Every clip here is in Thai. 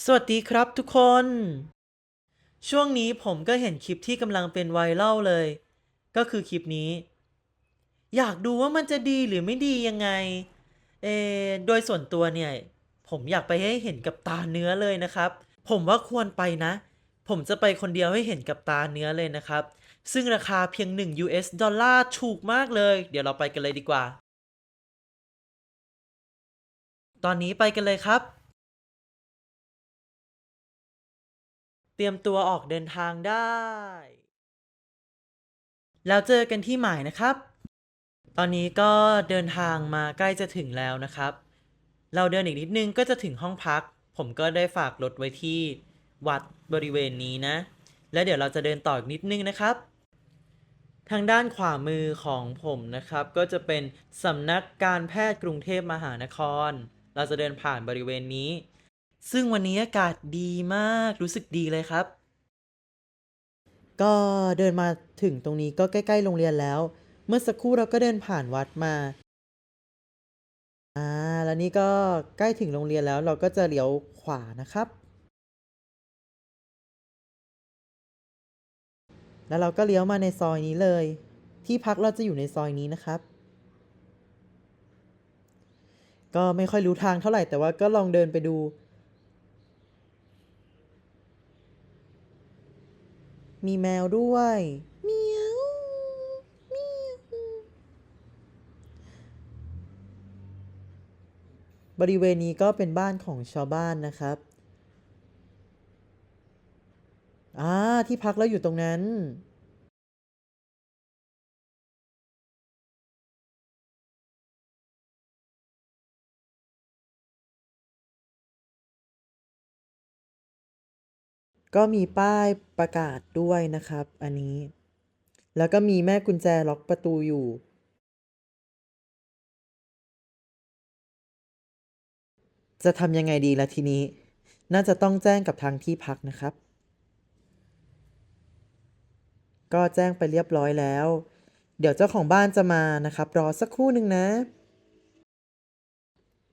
สวัสดีครับทุกคน ช่วงนี้ผมก็เห็นคลิปที่กำลังเป็นไวรัลเลย ก็คือคลิปนี้ อยากดูว่ามันจะดีหรือไม่ดียังไง เอโดยส่วนตัวเนี่ย ผมอยากไปให้เห็นกับตาเนื้อเลยนะครับ ผมว่าควรไปนะ ผมจะไปคนเดียวให้เห็นกับตาเนื้อเลยนะครับ ซึ่งราคาเพียง 1 US ดอลลาร์ถูกมากเลย เดี๋ยวเราไปกันเลยดีกว่า ตอนนี้ไปกันเลยครับ เตรียมตัวออกเดินทางได้ แล้วเจอกันที่หมายนะครับ ตอนนี้ก็เดินทางมาใกล้จะถึงแล้วนะครับ เราเดินอีกนิดนึงก็จะถึงห้องพัก ผมก็ได้ฝากรถไว้ที่วัดบริเวณนี้นะ แล้วเดี๋ยวเราจะเดินต่ออีกนิดนึงนะครับ ทางด้านขวามือของผมนะครับ ก็จะเป็นสำนักการแพทย์กรุงเทพมหานคร เราจะเดินผ่านบริเวณนี้ ซึ่งวันนี้อากาศดีมากรู้สึกดีเลยครับ ก็เดินมาถึงตรงนี้ก็ใกล้ๆโรงเรียนแล้ว เมื่อสักครู่เราก็เดินผ่านวัดมาอ่าแล้วนี่ก็ใกล้ถึงโรงเรียนแล้วเราก็จะเลี้ยวขวานะครับ แล้วเราก็เลี้ยวมาในซอยนี้เลย ที่พักเราจะอยู่ในซอยนี้นะครับ ก็ไม่ค่อยรู้ทางเท่าไหร่แต่ว่าก็ลองเดินไปดู มีแมวด้วยเมียวเมียวบริเวณนี้ก็เป็นบ้านของชาวบ้านนะครับอ่าที่พักเราอยู่ตรงนั้น ก็มีป้ายประกาศด้วยนะครับ อันนี้ แล้วก็มีแม่กุญแจล็อกประตูอยู่ จะทำยังไงดีล่ะทีนี้ น่าจะต้องแจ้งกับทางที่พักนะครับ ก็แจ้งไปเรียบร้อยแล้ว เดี๋ยวเจ้าของบ้านจะมานะครับ รอสักครู่หนึ่งนะ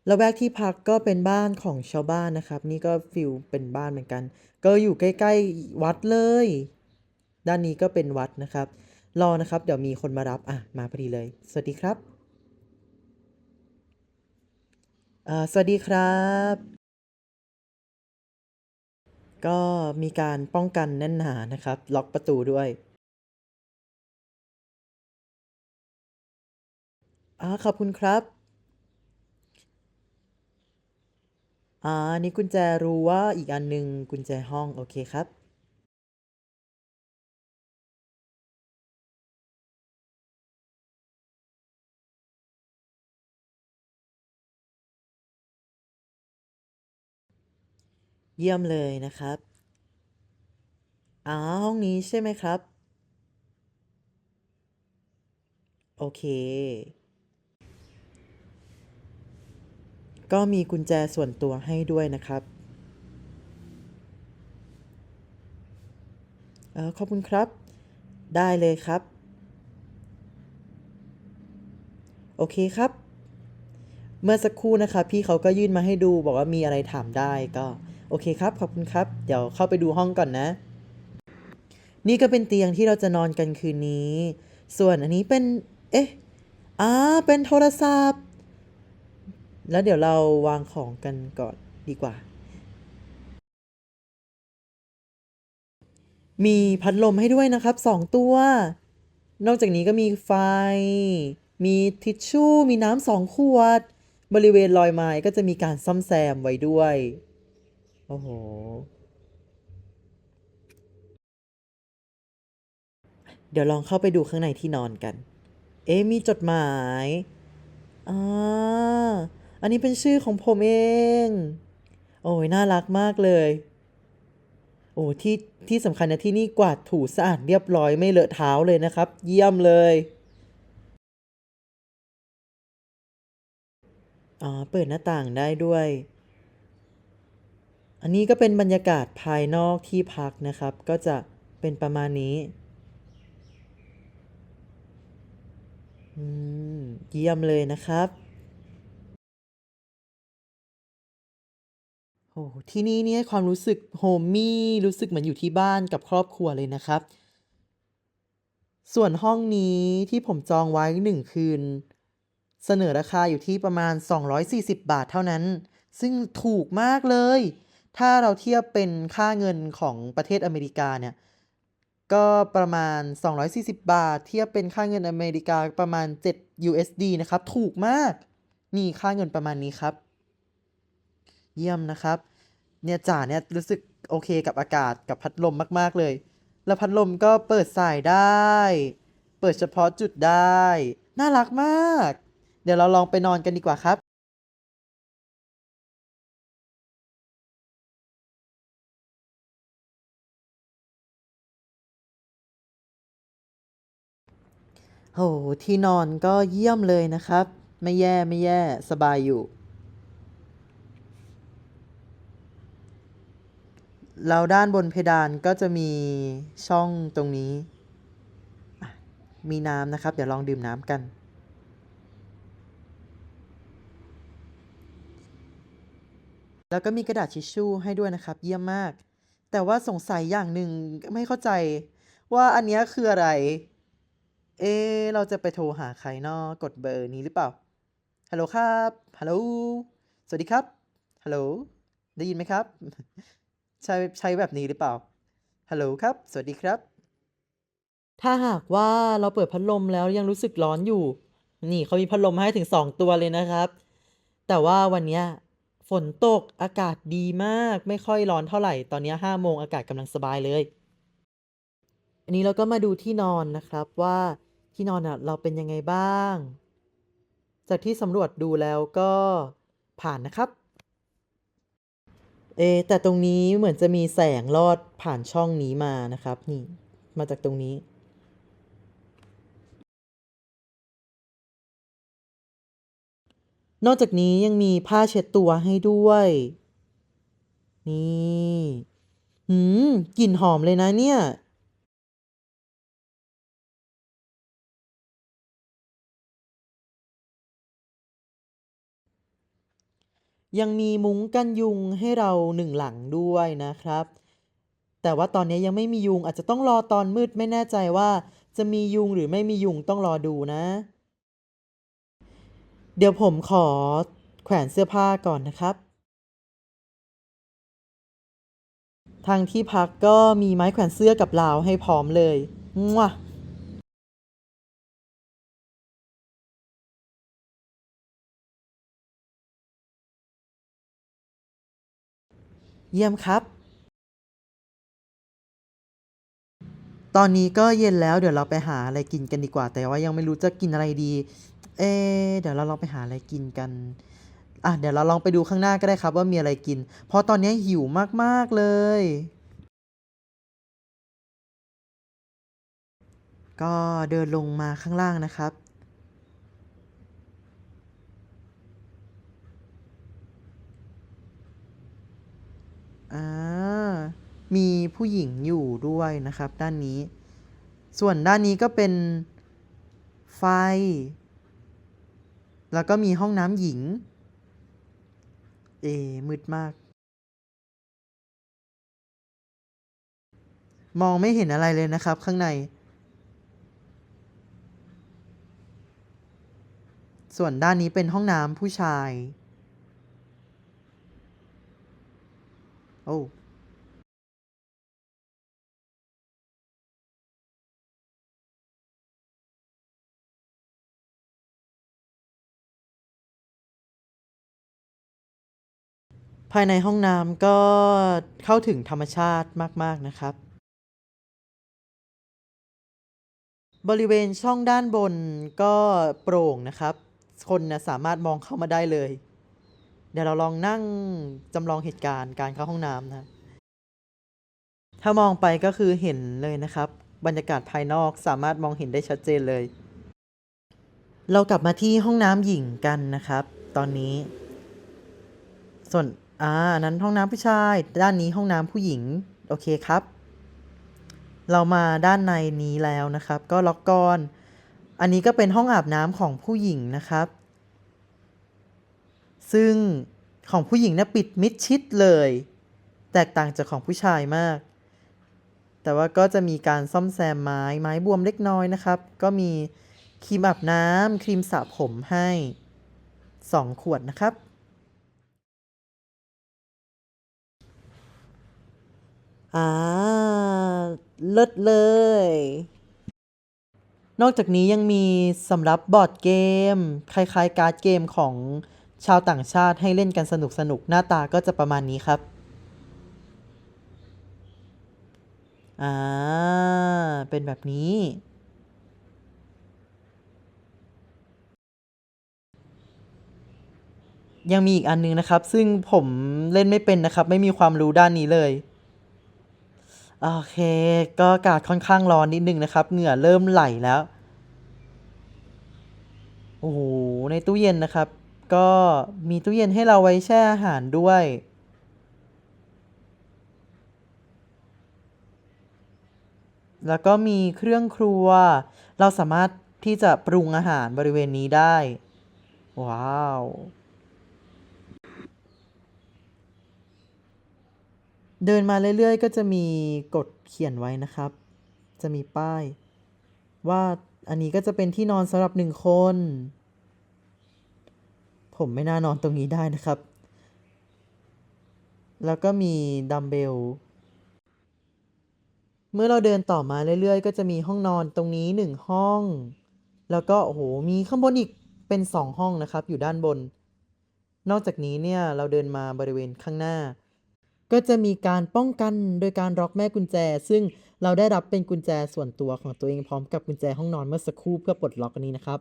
แล้วแวกที่พักก็เป็นบ้านของชาวบ้านนะครับ นี่ก็ฟิลเป็นบ้านเหมือนกัน ก็อยู่ใกล้ ๆ วัดเลย ด้านนี้ก็เป็นวัดนะครับ รอนะครับ เดี๋ยวมีคนมารับอะมาพอดีเลย สวัสดีครับอ่าสวัสดีครับ ก็มีการป้องกันแน่นหนานะครับ ล็อกประตูด้วยอ่าขอบคุณครับ อ่านี่กุญแจรู้ว่าอีกอันหนึ่งกุญแจห้อง โอเคครับ เยี่ยมเลยนะครับอ่าห้องนี้ใช่ไหมครับ โอเค ก็มีกุญแจส่วนตัวให้ด้วยนะครับเออขอบคุณครับ ได้เลยครับ โอเคครับ เมื่อสักครู่นะครับพี่เขาก็ยื่นมาให้ดูบอกว่ามีอะไรถามได้ก็ โอเคครับ ขอบคุณครับ เดี๋ยวเข้าไปดูห้องก่อนนะ นี่ก็เป็นเตียงที่เราจะนอนกันคืนนี้ ส่วนอันนี้เป็น เอ๊ะอ่าเป็นโทรศัพท์ แล้วเดี๋ยวเราวางของกันก่อนดีกว่า มีพัดลมให้ด้วยนะครับสองตัว นอกจากนี้ก็มีไฟ มีทิชชู่ มีน้ำสองขวด บริเวณรอยไม้ก็จะมีการซ่อมแซมไว้ด้วย โอ้โหเดี๋ยวลองเข้าไปดูข้างในที่นอนกัน เอ๊มีจดหมาย อ่า อันนี้เป็นชื่อของผมเอง โอ้ยน่ารักมากเลย โอ้ที่ที่สำคัญนะที่นี่กวาดถูสะอาดเรียบร้อยไม่เลอะเท้าเลยนะครับ เยี่ยมเลยอ๋อเปิดหน้าต่างได้ด้วย อันนี้ก็เป็นบรรยากาศภายนอกที่พักนะครับ ก็จะเป็นประมาณนี้อืมเยี่ยมเลยนะครับ อ้ที่นี่เนี่ยความรู้สึกโฮมมี่รู้สึกเหมือนอยู่ที่บ้านกับครอบครัวเลยนะครับ ส่วนห้องนี้ที่ผมจองไว้หนึ่งคืน เสนอราคาอยู่ที่ประมาณ 240 บาทเท่านั้น ซึ่งถูกมากเลย ถ้าเราเทียบเป็นค่าเงินของประเทศอเมริกาเนี่ยก็ประมาณ 240 บาท เทียบเป็นค่าเงินอเมริกาประมาณ 7 USD นะครับ ถูกมาก นี่ค่าเงินประมาณนี้ครับ เยี่ยมนะครับ เนี่ยจ่าเนี่ยรู้สึกโอเคกับอากาศกับพัดลมมากๆเลย แล้วพัดลมก็เปิดสายได้ เปิดเฉพาะจุดได้ น่ารักมาก เดี๋ยวเราลองไปนอนกันดีกว่าครับโหที่นอนก็เยี่ยมเลยนะครับ ไม่แย่ไม่แย่สบายอยู่ แล้วด้านบนเพดานก็จะมีช่องตรงนี้ มีน้ำนะครับ เดี๋ยวลองดื่มน้ำกัน แล้วก็มีกระดาษทิชชู่ให้ด้วยนะครับ เยี่ยมมาก แต่ว่าสงสัยอย่างหนึ่งไม่เข้าใจว่าอันนี้คืออะไร เอ เราจะไปโทรหาใครเนาะกดเบอร์นี้หรือเปล่า ฮัลโหลครับ ฮัลโหล สวัสดีครับ ฮัลโหล ได้ยินไหมครับ ใช้ใช้แบบนี้หรือเปล่า ฮัลโหลครับ สวัสดีครับ ถ้าหากว่าเราเปิดพัดลมแล้วยังรู้สึกร้อนอยู่ นี่เขามีพัดลมให้ถึงสองตัวเลยนะครับ แต่ว่าวันเนี้ยฝนตกอากาศดีมากไม่ค่อยร้อนเท่าไหร่ ตอนนี้ห้าโมงอากาศกำลังสบายเลย อันนี้เราก็มาดูที่นอนนะครับว่าที่นอนอะเราเป็นยังไงบ้าง จากที่สำรวจดูแล้วก็ผ่านนะครับ เอะแต่ตรงนี้เหมือนจะมีแสงลอดผ่านช่องนี้มานะครับ นี่ มาจากตรงนี้ นอกจากนี้ยังมีผ้าเช็ดตัวให้ด้วย นี่ หืม กลิ่นหอมเลยนะเนี่ย ยังมีมุ้งกันยุงให้เราหนึ่งหลังด้วยนะครับ แต่ว่าตอนนี้ยังไม่มียุงอาจจะต้องรอตอนมืดไม่แน่ใจว่าจะมียุงหรือไม่มียุงต้องรอดูนะ เดี๋ยวผมขอแขวนเสื้อผ้าก่อนนะครับ ทางที่พักก็มีไม้แขวนเสื้อกับราวให้พร้อมเลยมั่ว เยี่ยมครับ ตอนนี้ก็เย็นแล้วเดี๋ยวเราไปหาอะไรกินกันดีกว่า แต่ว่ายังไม่รู้จะกินอะไรดี เอะเดี๋ยวเราลองไปหาอะไรกินกันอะเดี๋ยวเราลองไปดูข้างหน้าก็ได้ครับว่ามีอะไรกิน เพราะตอนนี้หิวมาก ๆ เลย ก็เดินลงมาข้างล่างนะครับ อ่ามีผู้หญิงอยู่ด้วยนะครับ ด้านนี้ ส่วนด้านนี้ก็เป็นไฟ แล้วก็มีห้องน้ำหญิง เอ มืดมาก มองไม่เห็นอะไรเลยนะครับ ข้างใน ส่วนด้านนี้เป็นห้องน้ำผู้ชาย อ้ภายในห้องน้ำก็เข้าถึงธรรมชาติมาก ๆ นะครับ บริเวณช่องด้านบนก็โปร่งนะครับ คนนะสามารถมองเข้ามาได้เลย เดี๋ยวเราลองนั่งจำลองเหตุการณ์การเข้าห้องน้ำนะถ้ามองไปก็คือเห็นเลยนะครับ บรรยากาศภายนอกสามารถมองเห็นได้ชัดเจนเลย เรากลับมาที่ห้องน้ำหญิงกันนะครับ ตอนนี้ ส่วนอ่าอันนั้นห้องน้ำผู้ชาย ด้านนี้ห้องน้ำผู้หญิง โอเคครับ เรามาด้านในนี้แล้วนะครับ ก็ล็อกกอน อันนี้ก็เป็นห้องอาบน้ำของผู้หญิงนะครับ ซึ่งของผู้หญิงน่ะปิดมิดชิดเลย แตกต่างจากของผู้ชายมาก แต่ว่าก็จะมีการซ่อมแซมไม้ไม้บวมเล็กน้อยนะครับ ก็มีครีมอาบน้ำครีมสระผมให้ 2 ขวดนะครับ อ่าเลิศเลย นอกจากนี้ยังมีสำหรับบอร์ดเกม คล้ายๆ การ์ดเกมของ ชาวต่างชาติให้เล่นกันสนุกๆหน้าตาก็จะประมาณนี้ครับ อ่า เป็นแบบนี้ ยังมีอีกอันนึงนะครับ ซึ่งผมเล่นไม่เป็นนะครับ ไม่มีความรู้ด้านนี้เลย โอเค ก็อากาศค่อนข้างร้อนนิดนึงนะครับ เหงื่อเริ่มไหลแล้ว โอ้โห ในตู้เย็นนะครับ ก็มีตู้เย็นให้เราไว้แช่อาหารด้วย แล้วก็มีเครื่องครัว เราสามารถที่จะปรุงอาหารบริเวณนี้ได้ ว้าวเดินมาเรื่อยๆ ก็จะมีกฎเขียนไว้นะครับ จะมีป้าย ว่าอันนี้ก็จะเป็นที่นอนสำหรับหนึ่งคน ผมไม่น่านอนตรงนี้ได้นะครับ แล้วก็มีดัมเบล เมื่อเราเดินต่อมาเรื่อยๆ ก็จะมีห้องนอนตรงนี้หนึ่งห้อง แล้วก็โอ้โหมีข้างบนอีกเป็นสองห้องนะครับ อยู่ด้านบน นอกจากนี้เนี่ยเราเดินมาบริเวณข้างหน้า ก็จะมีการป้องกันโดยการล็อกแม่กุญแจ ซึ่งเราได้รับเป็นกุญแจส่วนตัวของตัวเองพร้อมกับกุญแจห้องนอนเมื่อสักครู่เพื่อปลดล็อกอันนี้นะครับ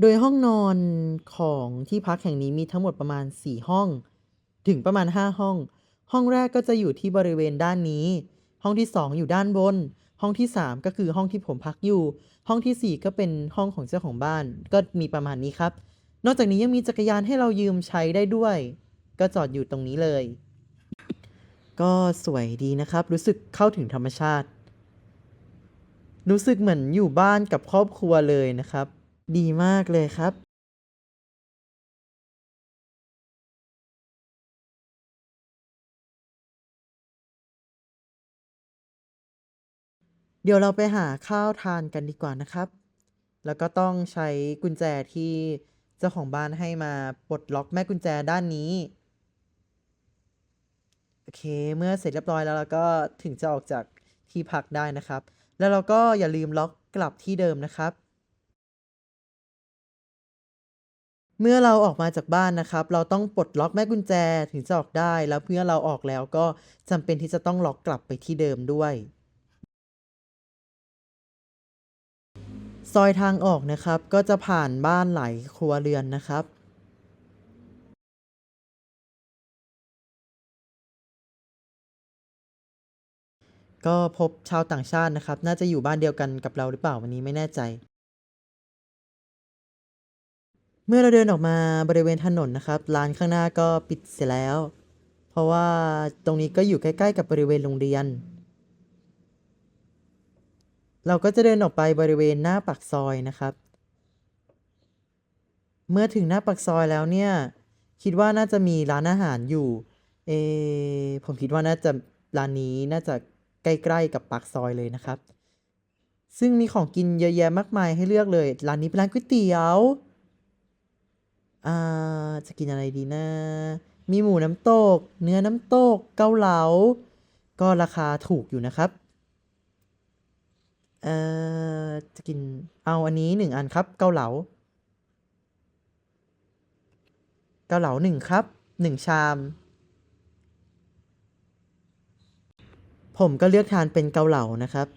โดยห้องนอนของที่พักแห่งนี้มีทั้งหมดประมาณ 4 ห้อง ถึงประมาณ 5 ห้อง ห้องแรกก็จะอยู่ที่บริเวณด้านนี้ ห้องที่ 2 อยู่ด้านบน ห้องที่ 3 ก็คือห้องที่ผมพักอยู่ ห้องทีสี่ 4 ก็เป็นห้องของเจ้าของบ้าน ก็มีประมาณนี้ครับ นอกจากนี้ยังมีจักรยานให้เรายืมใช้ได้ด้วย ก็จอดอยู่ตรงนี้เลย ก็สวยดีนะครับ รู้สึกเข้าถึงธรรมชาติ รู้สึกเหมือนอยู่บ้านกับครอบครัวเลยนะครับ ดีมากเลยครับเดี๋ยวเราไปหาข้าวทานกันดีกว่านะครับ แล้วก็ต้องใช้กุญแจที่เจ้าของบ้านให้มาปลดล็อกแม่กุญแจด้านนี้ โอเค เมื่อเสร็จเรียบร้อยแล้วเราก็ถึงจะออกจากที่พักได้นะครับ แล้วเราก็อย่าลืมล็อกกลับที่เดิมนะครับ เมื่อเราออกมาจากบ้านนะครับ เราต้องปลดล็อกแม่กุญแจถึงจะออกได้ แล้วเมื่อเราออกแล้วก็จำเป็นที่จะต้องล็อกกลับไปที่เดิมด้วย ซอยทางออกนะครับ ก็จะผ่านบ้านหลายครัวเรือนนะครับก็พบชาวต่างชาตินะครับ น่าจะอยู่บ้านเดียวกันกับเราหรือเปล่าวันนี้ไม่แน่ใจ เมื่อเราเดินออกมาบริเวณถนนนะครับ ร้านข้างหน้าก็ปิดเสียแล้ว เพราะว่าตรงนี้ก็อยู่ใกล้ๆกับบริเวณโรงเรียน เราก็จะเดินออกไปบริเวณหน้าปากซอยนะครับ เมื่อถึงหน้าปากซอยแล้วเนี่ย คิดว่าน่าจะมีร้านอาหารอยู่ เอ ผมคิดว่าน่าจะร้านนี้น่าจะใกล้ๆกับปากซอยเลยนะครับ ซึ่งมีของกินเยอะแยะมากมายให้เลือกเลย ร้านนี้เป็นร้านก๋วยเตี๋ยว อ่าจะกินอะไรดีนะ มีหมูน้ำตก เนื้อน้ำตก เกาเหลา ก็ราคาถูกอยู่นะครับ เอ่อ จะกิน เอาอันนี้หนึ่งอันครับ เกาเหลา เกาเหลาหนึ่งครับ หนึ่งชาม ผมก็เลือกทานเป็นเกาเหลานะครับ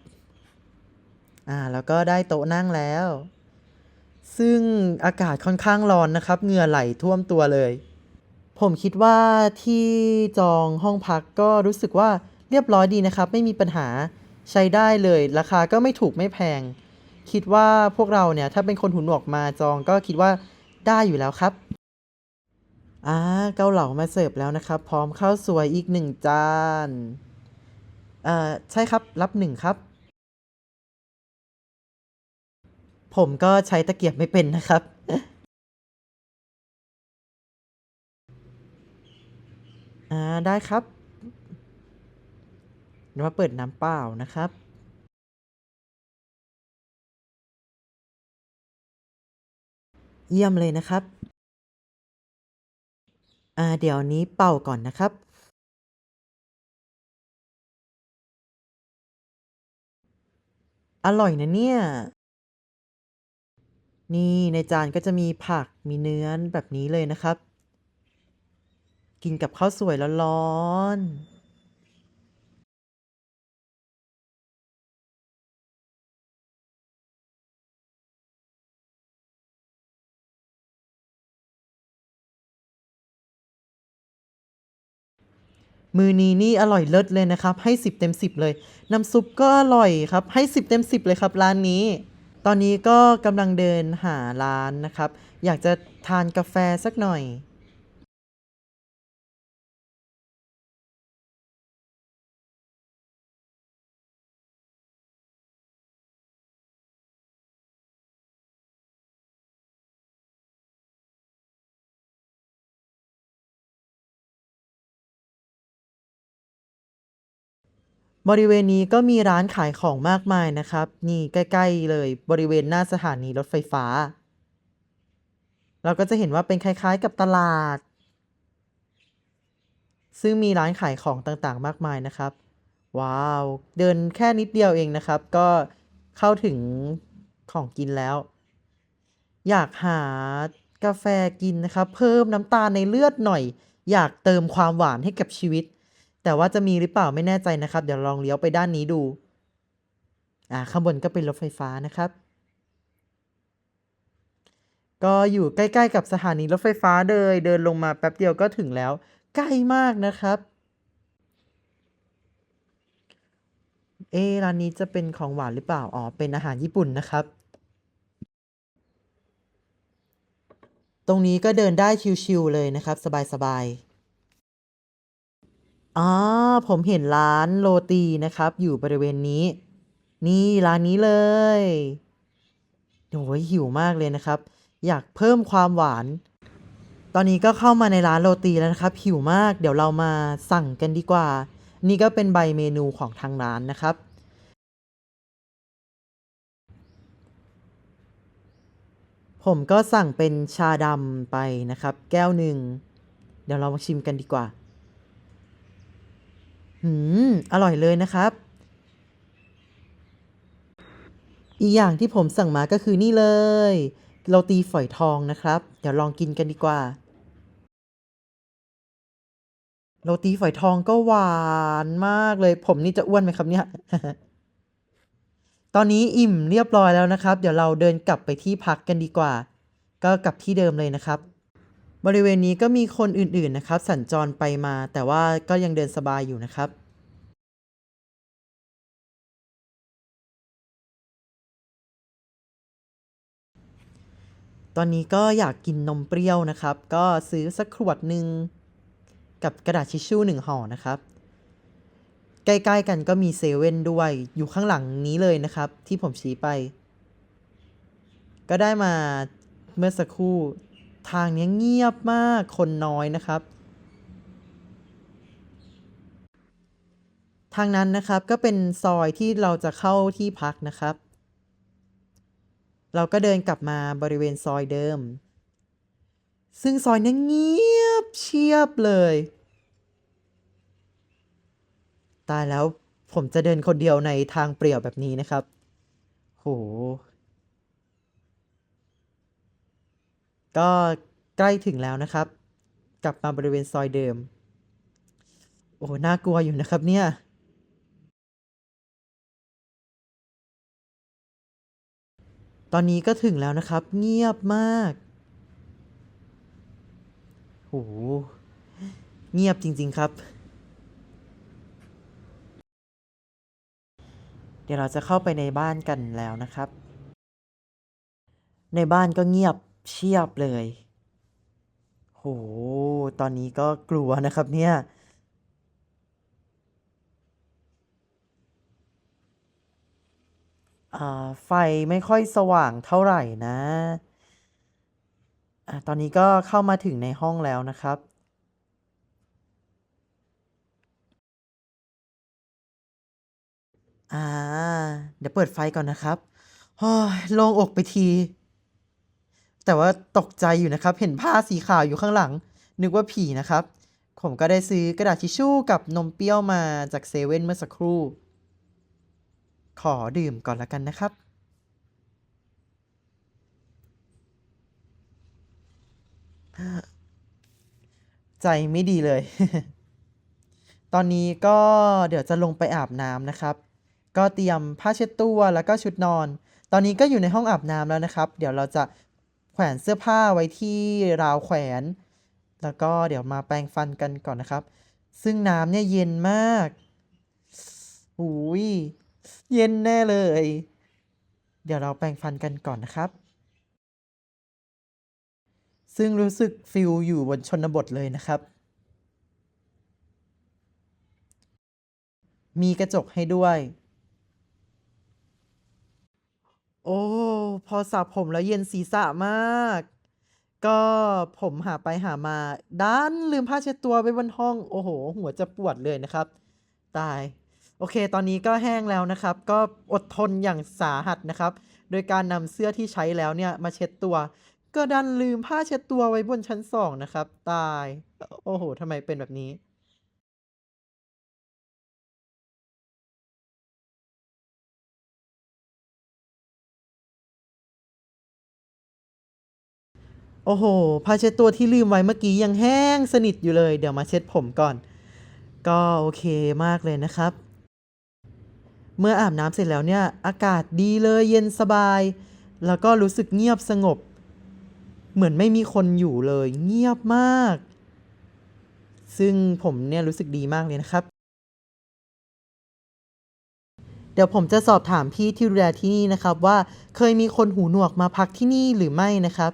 อ่า แล้วก็ได้โต๊ะนั่งแล้ว ซึ่งอากาศค่อนข้างร้อนนะครับเหงื่อไหลท่วมตัวเลย ผมคิดว่าที่จองห้องพักก็รู้สึกว่าเรียบร้อยดีนะครับ ไม่มีปัญหาใช้ได้เลย ราคาก็ไม่ถูกไม่แพง คิดว่าพวกเราเนี่ยถ้าเป็นคนหูหนวกมาจองก็คิดว่าได้อยู่แล้วครับอ่าเกาเหลามาเสิร์ฟแล้วนะครับ พร้อมข้าวสวยอีกหนึ่งจานเอ่อใช่ครับรับหนึ่งครับ ผมก็ใช้ตะเกียบไม่เป็นนะครับ อ่าได้ครับเดี๋ยวมาเปิดน้ำเปล่านะครับ เยี่ยมเลยนะครับ อ่าเดี๋ยวนี้เป่าก่อนนะครับ อร่อยนะเนี่ย นี่ในจานก็จะมีผักมีเนื้อแบบนี้เลยนะครับ กินกับข้าวสวยร้อนมื้อนี้นี่อร่อยเลิศเลยนะครับ ให้ 10 เต็ม 10 เลย น้ำซุปก็อร่อยครับ ให้ 10 เต็ม 10 เลยครับ ร้านนี้ ตอนนี้ก็กำลังเดินหาร้านนะครับ อยากจะทานกาแฟสักหน่อย บริเวณนี้ก็มีร้านขายของมากมายนะครับ นี่ใกล้ ๆ เลยบริเวณหน้าสถานีรถไฟฟ้า เราก็จะเห็นว่าเป็นคล้าย ๆ กับตลาด ซึ่งมีร้านขายของต่างๆ มากมายนะครับ ว้าว เดินแค่นิดเดียวเองนะครับ ก็เข้าถึงของกินแล้ว อยากหากาแฟกินนะครับ เพิ่มน้ำตาลในเลือดหน่อย อยากเติมความหวานให้กับชีวิต แต่ว่าจะมีหรือเปล่าไม่แน่ใจนะครับ เดี๋ยวลองเลี้ยวไปด้านนี้ดู อ่าข้างบนก็เป็นรถไฟฟ้านะครับ ก็อยู่ใกล้ๆกับสถานีรถไฟฟ้าเลยเดินลงมาแป๊บเดียวก็ถึงแล้ว ใกล้มากนะครับ เอร้านนี้จะเป็นของหวานหรือเปล่า อ๋อ เป็นอาหารญี่ปุ่นนะครับตรงนี้ก็เดินได้ชิวๆเลยนะครับ สบาย ๆ อ๋อผมเห็นร้านโรตีนะครับ อยู่บริเวณนี้ นี่ร้านนี้เลยโอ้ยหิวมากเลยนะครับ อยากเพิ่มความหวาน ตอนนี้ก็เข้ามาในร้านโรตีแล้วนะครับ หิวมากเดี๋ยวเรามาสั่งกันดีกว่า นี่ก็เป็นใบเมนูของทางร้านนะครับ ผมก็สั่งเป็นชาดำไปนะครับ แก้วหนึ่งเดี๋ยวเรามาชิมกันดีกว่า หืม อร่อยเลยนะครับ อีกอย่างที่ผมสั่งมาก็คือนี่เลยโรตีฝอยทองนะครับ เดี๋ยวลองกินกันดีกว่าโรตีฝอยทองก็หวานมากเลย ผมนี่จะอ้วนไหมครับเนี่ย ตอนนี้อิ่มเรียบร้อยแล้วนะครับ เดี๋ยวเราเดินกลับไปที่พักกันดีกว่า ก็กลับที่เดิมเลยนะครับ บริเวณนี้ก็มีคนอื่นๆนะครับ สัญจรไปมา แต่ว่าก็ยังเดินสบายอยู่นะครับตอนนี้ก็อยากกินนมเปรี้ยวนะครับ ก็ซื้อสักขวดหนึ่งกับกระดาษทิชชู่หนึ่งห่อนะครับ ใกล้ๆกันก็มีเซเว่นด้วย อยู่ข้างหลังนี้เลยนะครับ ที่ผมชี้ไป ก็ได้มาเมื่อสักครู่ ทางนี้เงียบมากคนน้อยนะครับ ทางนั้นนะครับก็เป็นซอยที่เราจะเข้าที่พักนะครับ เราก็เดินกลับมาบริเวณซอยเดิม ซึ่งซอยนี้เงียบเชียบเลย ตายแล้วผมจะเดินคนเดียวในทางเปลี่ยวแบบนี้นะครับ โห ก็ใกล้ถึงแล้วนะครับ กลับมาบริเวณซอยเดิม โอ้โหน่ากลัวอยู่นะครับเนี่ยตอนนี้ก็ถึงแล้วนะครับ เงียบมากโหเงียบจริง ๆครับ เดี๋ยวเราจะเข้าไปในบ้านกันแล้วนะครับ ในบ้านก็เงียบ เชียบเลย โห ตอนนี้ก็กลัวนะครับเนี่ย ไฟไม่ค่อยสว่างเท่าไหร่นะอตอนนี้ก็เข้ามาถึงในห้องแล้วนะครับอ่า เดี๋ยวเปิดไฟก่อนนะครับโอยโล่งอกไปที แต่ว่าตกใจอยู่นะครับ เห็นผ้าสีขาวอยู่ข้างหลัง นึกว่าผีนะครับ ผมก็ได้ซื้อกระดาษทิชชู่กับนมเปรี้ยวมาจากเซเว่นเมื่อสักครู่ ขอดื่มก่อนละกันนะครับ ใจไม่ดีเลย ตอนนี้ก็เดี๋ยวจะลงไปอาบน้ำนะครับ ก็เตรียมผ้าเช็ดตัวแล้วก็ชุดนอน ตอนนี้ก็อยู่ในห้องอาบน้ำแล้วนะครับ เดี๋ยวเราจะ แขวนเสื้อผ้าไว้ที่ราวแขวน แล้วก็เดี๋ยวมาแปรงฟันกันก่อนนะครับ ซึ่งน้ำเนี่ยเย็นมากหูยเย็นแน่เลย เดี๋ยวเราแปรงฟันกันก่อนนะครับ ซึ่งรู้สึกฟิลอยู่บนชนบทเลยนะครับ มีกระจกให้ด้วย โอ้ พอสระผมแล้วเย็นศีรษะมาก ก็ผมหาไปหามาดันลืมผ้าเช็ดตัวไว้บนห้อง โอ้โห หัวจะปวดเลยนะครับ ตาย โอเค ตอนนี้ก็แห้งแล้วนะครับ ก็อดทนอย่างสาหัสนะครับ โดยการนำเสื้อที่ใช้แล้วเนี่ยมาเช็ดตัว ก็ดันลืมผ้าเช็ดตัวไว้บนชั้นสองนะครับ ตาย โอ้โหทำไมเป็นแบบนี้ โอ้โหผ้าเช็ดตัวที่ลืมไว้เมื่อกี้ยังแห้งสนิทอยู่เลย เดี๋ยวมาเช็ดผมก่อน ก็โอเคมากเลยนะครับ เมื่ออาบน้ำเสร็จแล้วเนี่ย อากาศดีเลยเย็นสบาย แล้วก็รู้สึกเงียบสงบ เหมือนไม่มีคนอยู่เลย เงียบมาก ซึ่งผมเนี่ยรู้สึกดีมากเลยนะครับ เดี๋ยวผมจะสอบถามพี่ที่ดูแลที่นี่นะครับ ว่าเคยมีคนหูหนวกมาพักที่นี่หรือไม่นะครับ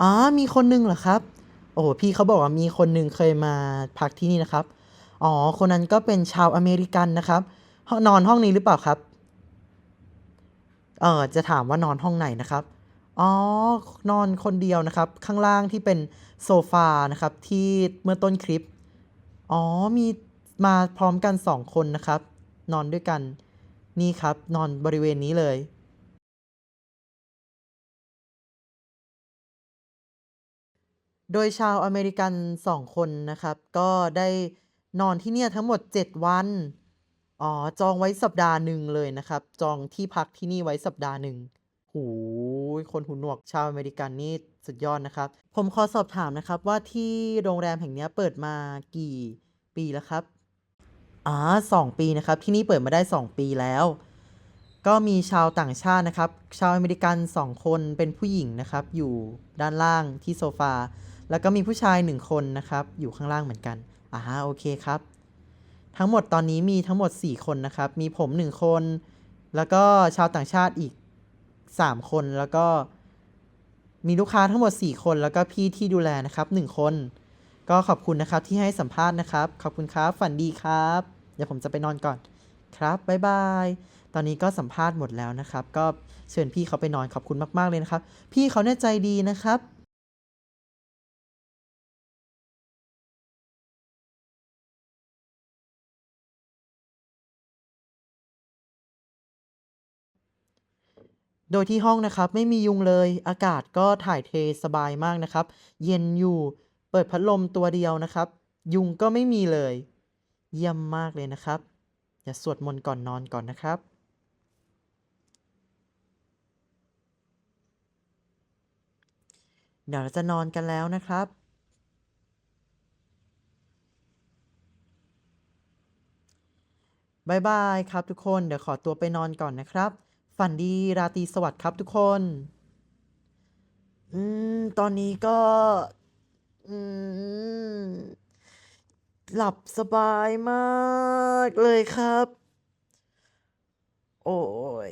อ๋อมีคนหนึ่งเหรอครับ โอ้โหพี่เขาบอกว่ามีคนหนึ่งเคยมาพักที่นี่นะครับ อ๋อ คนนั้นก็เป็นชาวอเมริกันนะครับ นอนห้องนี้หรือเปล่าครับ เออจะถามว่านอนห้องไหนนะครับ อ๋อ นอนคนเดียวนะครับ ข้างล่างที่เป็นโซฟานะครับ ที่เมื่อต้นคลิป อ๋อ มีมาพร้อมกันสองคนนะครับ นอนด้วยกัน นี่ครับ นอนบริเวณนี้เลย โดยชาวอเมริกันสองคนนะครับ ก็ได้นอนที่เนี่ยทั้งหมด 7 วัน อ๋อ จองไว้สัปดาห์หนึ่งเลยนะครับ จองที่พักที่นี่ไว้สัปดาห์หนึ่งหูคนหูหนวกชาวอเมริกันนี่สุดยอดนะครับ ผมขอสอบถามนะครับว่าที่โรงแรมแห่งนี้เปิดมากี่ปีแล้วครับ อ๋อสองปีนะครับ ที่นี่เปิดมาได้ 2 ปีแล้ว ก็มีชาวต่างชาตินะครับ ชาวอเมริกัน 2 คนเป็นผู้หญิงนะครับ อยู่ด้านล่างที่โซฟา แล้วก็มีผู้ชาย 1 คนนะครับ อยู่ข้างล่างเหมือนกันอ่าโอเคครับ ทั้งหมดตอนนี้มีทั้งหมด 4 คนนะครับ มีผม 1 คน แล้วก็ชาวต่างชาติอีก 3 คน แล้วก็มีลูกค้าทั้งหมด 4 คน แล้วก็พี่ที่ดูแลนะครับ 1 คน ก็ขอบคุณนะครับที่ให้สัมภาษณ์นะครับ ขอบคุณครับฝันดีครับ เดี๋ยวผมจะไปนอนก่อนครับบ๊ายบาย ตอนนี้ก็สัมภาษณ์หมดแล้วนะครับ ก็เชิญพี่เขาไปนอนขอบคุณมาก ๆ เลยนะครับ พี่เขาเนี่ยใจดีนะครับ โดยที่ห้องนะครับไม่มียุงเลย อากาศก็ถ่ายเทสบายมากนะครับ เย็นอยู่ เปิดพัดลมตัวเดียวนะครับ ยุงก็ไม่มีเลย เยี่ยมมากเลยนะครับ อย่าสวดมนต์ก่อนนอนก่อนนะครับเดี๋ยวเราจะนอนกันแล้วนะครับ บายบายครับทุกคน เดี๋ยวขอตัวไปนอนก่อนนะครับ ฝันดีราตรีสวัสดิ์ครับทุกคน อืม ตอนนี้ก็ อืม หลับสบายมากเลยครับ โอ้ย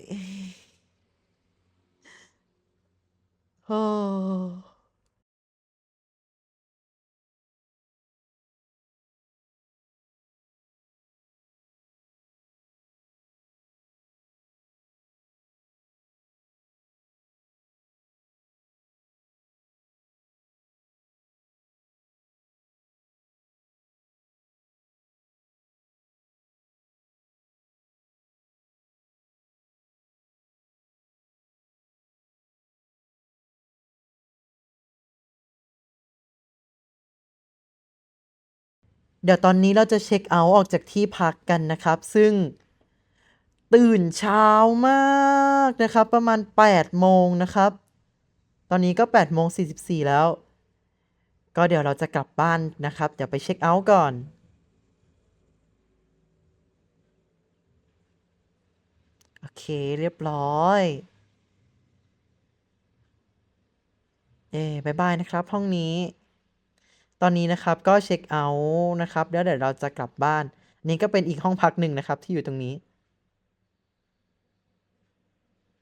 โอ้ เดี๋ยวตอนนี้เราจะเช็คเอาท์ออกจากที่พักกันนะครับ ซึ่งตื่นเช้ามากนะครับ ประมาณ 8 โมงนะครับ ตอนนี้ก็ 8 โมง 44 แล้ว ก็เดี๋ยวเราจะกลับบ้านนะครับ เดี๋ยวไปเช็คเอาท์ก่อน โอเคเรียบร้อยเอ้บายบายนะครับห้องนี้ ตอนนี้นะครับก็เช็คเอาท์นะครับแล้วเดี๋ยวเราจะกลับบ้าน นี่ก็เป็นอีกห้องพักหนึ่งนะครับที่อยู่ตรงนี้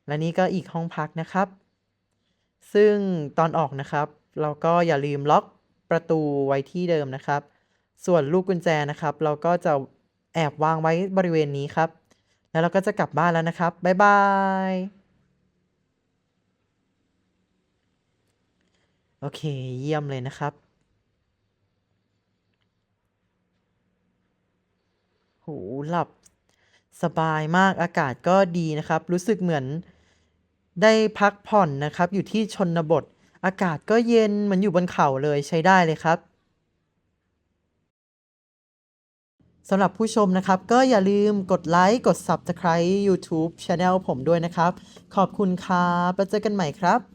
และนี่ก็อีกห้องพักนะครับ ซึ่งตอนออกนะครับ เราก็อย่าลืมล็อกประตูไว้ที่เดิมนะครับ ส่วนลูกกุญแจนะครับ เราก็จะแอบวางไว้บริเวณนี้ครับ แล้วเราก็จะกลับบ้านแล้วนะครับ บ๊ายบายโอเค เยี่ยมเลยนะครับ โหหลับสบายมากอากาศก็ดีนะครับ รู้สึกเหมือนได้พักผ่อนนะครับ อยู่ที่ชนบท อากาศก็เย็นเหมือนอยู่บนเขาเลยใช้ได้เลยครับสำหรับผู้ชมนะครับ ก็อย่าลืมกดไลค์ กด Subscribe YouTube Channel ผมด้วยนะครับ ขอบคุณครับแล้วเจอกันใหม่ครับ